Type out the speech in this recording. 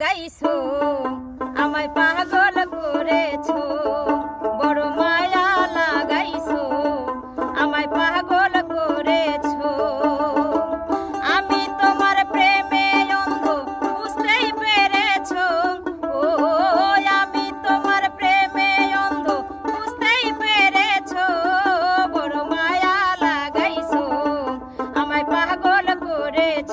গাইছো আমায় পাগল করেছ, বড় মায়া লাগাইছো, আমায় পাগল করেছ। আমি তোমার প্রেমে অন্ধ বুঝতেই পেরেছ, ও, আমি তোমার প্রেমে অন্ধ বুঝতেই পেরেছ, বড় মায়া লাগাইছো, আমায় পাগল করেছ।